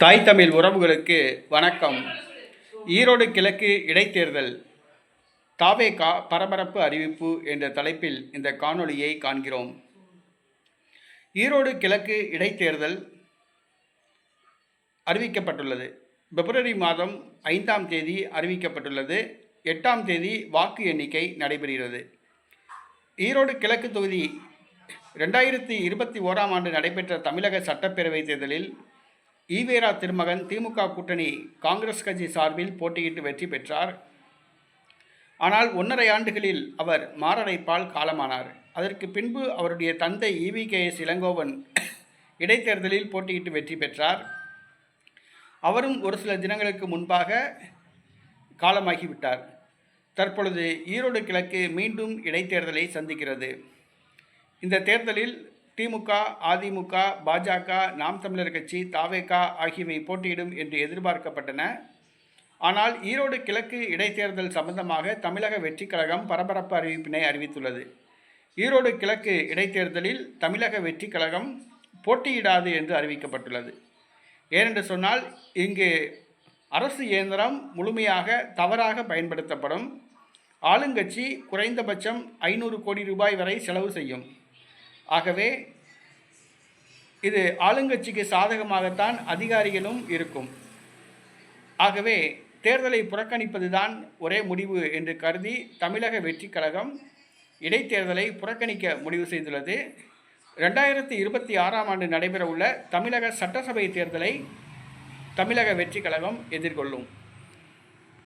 தாய் தமிழ் உறவுகளுக்கு வணக்கம். ஈரோடு கிழக்கு இடைத்தேர்தல். தாவேகா பரபரப்பு அறிவிப்பு என்ற தலைப்பில் இந்த காணொளியை காண்கிறோம். ஈரோடு கிழக்கு இடைத்தேர்தல் அறிவிக்கப்பட்டுள்ளது. பிப்ரவரி மாதம் ஐந்தாம் தேதி அறிவிக்கப்பட்டுள்ளது. எட்டாம் தேதி வாக்கு எண்ணிக்கை நடைபெறுகிறது. ஈரோடு கிழக்கு தொகுதி ரெண்டாயிரத்தி இருபத்தி ஓராம் ஆண்டு நடைபெற்ற தமிழக சட்டப்பேரவைத் தேர்தலில் ஈவேரா திருமகன் திமுக கூட்டணி காங்கிரஸ் கட்சி சார்பில் போட்டியிட்டு வெற்றி பெற்றார். ஆனால் ஒன்றரை ஆண்டுகளில் அவர் மாரடைப்பால் காலமானார். அதற்கு பின்பு அவருடைய தந்தை இவி கே. எஸ். இளங்கோவன் இடைத்தேர்தலில் போட்டியிட்டு வெற்றி பெற்றார். அவரும் ஒரு சில தினங்களுக்கு முன்பாக காலமாகிவிட்டார். தற்பொழுது ஈரோடு கிழக்கு மீண்டும் இடைத்தேர்தலை சந்திக்கிறது. இந்த தேர்தலில் திமுக அதிமுக பாஜக நாம் தமிழர் கட்சி தாவேகா ஆகியவை போட்டியிடும் என்று எதிர்பார்க்கப்பட்டன. ஆனால் ஈரோடு கிழக்கு இடைத்தேர்தல் சம்பந்தமாக தமிழக வெற்றிக் கழகம் பரபரப்பு அறிவிப்பினை அறிவித்துள்ளது. ஈரோடு கிழக்கு இடைத்தேர்தலில் தமிழக வெற்றிக் கழகம் போட்டியிடாது என்று அறிவிக்கப்பட்டுள்ளது. ஏனென்று சொன்னால் இங்கு அரசு இயந்திரம் முழுமையாக தவறாக பயன்படுத்தப்படும். ஆளுங்கட்சி குறைந்தபட்சம் ஐநூறு கோடி ரூபாய் வரை செலவு செய்யும். ஆகவே இது ஆளுங்கட்சிக்கு சாதகமாகத்தான் அதிகாரிகளும் இருக்கும். ஆகவே தேர்தலை புறக்கணிப்பதுதான் ஒரே முடிவு என்று கருதி தமிழக வெற்றிக் கழகம் இடைத்தேர்தலை புறக்கணிக்க முடிவு செய்துள்ளது. ரெண்டாயிரத்தி இருபத்தி ஆறாம் ஆண்டு நடைபெறவுள்ள தமிழக சட்டசபை தேர்தலை தமிழக வெற்றிக் கழகம் எதிர்கொள்ளும்.